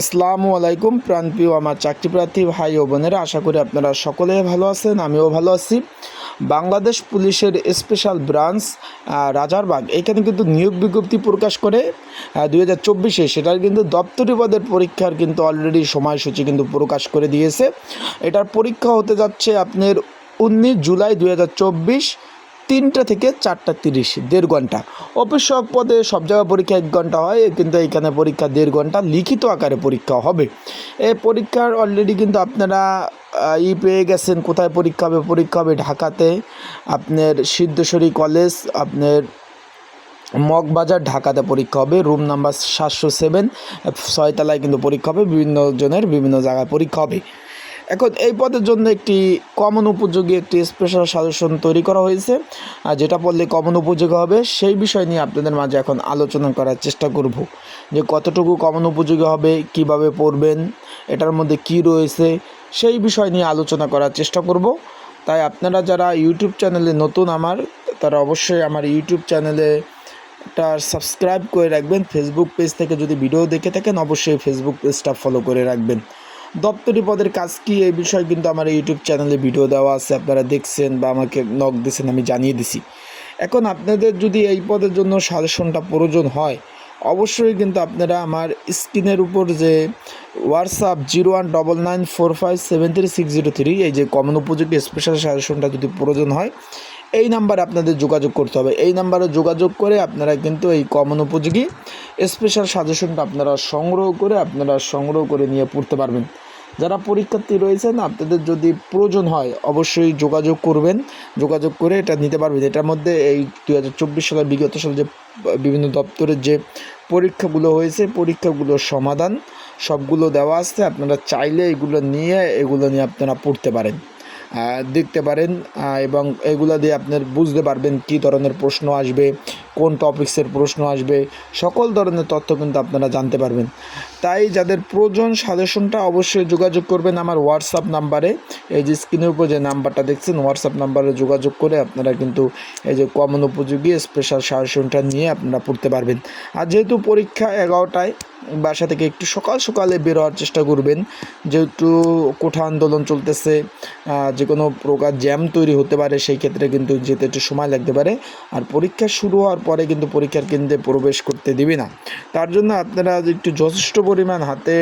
আসসালামু আলাইকুম, প্রাণপ্রিয় আমার চাকরি প্রার্থী ভাই ও বোনেরা, আশা করি আপনারা সকলে ভালো আছেন, আমিও ভালো আছি। বাংলাদেশ পুলিশের স্পেশাল ব্রাঞ্চ রাজারবাগ। এখানে কিন্তু নিয়োগ বিজ্ঞপ্তি প্রকাশ করে দুই হাজার চব্বিশে। সেটার কিন্তু দপ্তরি পদের পরীক্ষার কিন্তু অলরেডি সময়সূচি কিন্তু প্রকাশ করে দিয়েছে। এটার পরীক্ষা হতে যাচ্ছে আপনার উনিশ জুলাই দুই হাজার চব্বিশ তিনটা থেকে চারটা তিরিশ, দেড় ঘণ্টা। সহক পদে সব জায়গায় পরীক্ষা এক ঘণ্টা হয়, কিন্তু এইখানে পরীক্ষা দেড় ঘণ্টা, লিখিত আকারে পরীক্ষা হবে। এই পরীক্ষার অলরেডি কিন্তু আপনারা ই পেয়ে গেছেন, কোথায় পরীক্ষা হবে পরীক্ষা হবে ঢাকাতে। আপনার সিদ্ধেশ্বরী কলেজ, আপনার মগবাজার, ঢাকাতে পরীক্ষা হবে, রুম নাম্বার সাতশো সেভেন, ছয়তলায় কিন্তু পরীক্ষা হবে, বিভিন্ন জনের বিভিন্ন জায়গায় পরীক্ষা হবে। এখন এই পদের জন্য একটি কমন উপযোগী একটি স্পেশাল সাজেশন তৈরি করা হয়েছে। আর যেটা পড়লে কমন উপযোগী হবে, সেই বিষয় নিয়ে আপনাদের মাঝে এখন আলোচনা করার চেষ্টা করব। যে কতটুকু কমন উপযোগী হবে, কীভাবে পড়বেন, এটার মধ্যে কি রয়েছে, সেই বিষয় নিয়ে আলোচনা করার চেষ্টা করব। তাই আপনারা যারা ইউটিউব চ্যানেলে নতুন আমার, তারা অবশ্যই আমার ইউটিউব চ্যানেলে একটা সাবস্ক্রাইব করে রাখবেন। ফেসবুক পেজ থেকে যদি ভিডিও দেখে থাকেন, অবশ্যই ফেসবুক পেজটা ফলো করে রাখবেন। দপ্তরি পদের কাজ কি? এই বিষয়ে কিন্তু আমার ইউটিউব চ্যানেলে ভিডিও দেওয়া আছে। আপনারা দেখছেন বা আমাকে নক দিয়েছেন আমি জানিয়ে দিছি। এখন আপনাদের যদি এই পদের জন্য সাজেশনটা প্রয়োজন হয়, অবশ্যই কিন্তু আপনারা আমার স্ক্রিনের উপর যে WhatsApp zero one double nine four five seven three six zero three এই যে কমন উপযোগী স্পেশাল সাজেশনটা যদি প্রয়োজন হয়, এই নাম্বারে আপনাদের যোগাযোগ করতে হবে। এই নাম্বারে যোগাযোগ করে আপনারা কিন্তু এই কমন উপযোগী স্পেশাল সাজেশনটা আপনারা সংগ্রহ করে, আপনারা সংগ্রহ করে নিয়ে পড়তে পারবেন। যারা পরীক্ষার্থী রয়েছেন, আপনাদের যদি প্রয়োজন হয়, অবশ্যই যোগাযোগ করবেন। যোগাযোগ করে এটা নিতে পারবেন। এটার মধ্যে এই দু হাজার চব্বিশ সালের, বিগত সালে যে বিভিন্ন দপ্তরের যে পরীক্ষাগুলো হয়েছে, পরীক্ষাগুলোর সমাধান সবগুলো দেওয়া আছে। আপনারা চাইলে এগুলো নিয়ে এগুলো নিয়ে আপনারা পড়তে পারেন দেখতে পারেন এবং এগুলো দিয়ে আপনার বুঝতে পারবেন কী ধরনের প্রশ্ন আসবে কোন টপিক্সের প্রশ্ন আসবে, সকল ধরনের তথ্য কিন্তু আপনারা জানতে পারবেন। তাই যাদের প্রয়োজন সাজেশনটা অবশ্যই যোগাযোগ করবেন আমার হোয়াটসঅ্যাপ নাম্বারে এই যে স্ক্রিনের উপর যে নাম্বারটা দেখছেন হোয়াটসঅ্যাপ নাম্বারে যোগাযোগ করে আপনারা কিন্তু এই যে কমন উপযোগী স্পেশাল সাজেশনটা নিয়ে আপনারা পড়তে পারবেন। আর যেহেতু পরীক্ষা এগারোটায় বাসা থেকে একটু সকাল সকালে বের হওয়ার চেষ্টা করবেন। যেহেতু কোঠা আন্দোলন চলতেছে যে কোনো প্রকার জ্যাম তৈরি হতে পারে, সেই ক্ষেত্রে কিন্তু যেতে একটু সময় লাগতে পারে। আর পরীক্ষা শুরু হওয়ার পরে কিন্তু পরীক্ষার কেন্দ্রে প্রবেশ করতে দিবে না। তার জন্য আপনারা একটু যথেষ্ট পরিমাণ হাতে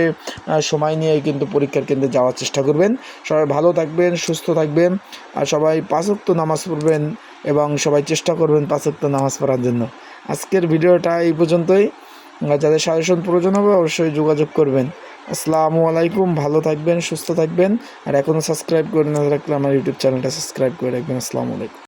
সময় নিয়ে কিন্তু পরীক্ষার কেন্দ্রে যাওয়ার চেষ্টা করবেন। সবাই ভালো থাকবেন, সুস্থ থাকবেন। আর সবাই পাঁচক্ত নামাজ পড়বেন এবং সবাই চেষ্টা করবেন পাঁচক্ত নামাজ পড়ার জন্য। আজকের ভিডিওটা এই পর্যন্তই। যাদের সাজেশন প্রয়োজন হবে অবশ্যই যোগাযোগ করবেন। আসসালামু আলাইকুম, ভালো থাকবেন, সুস্থ থাকবেন। আর এখনও সাবস্ক্রাইব করে না রাখলে আমার ইউটিউব চ্যানেলটা সাবস্ক্রাইব করে রাখবেন। আসসালামু আলাইকুম।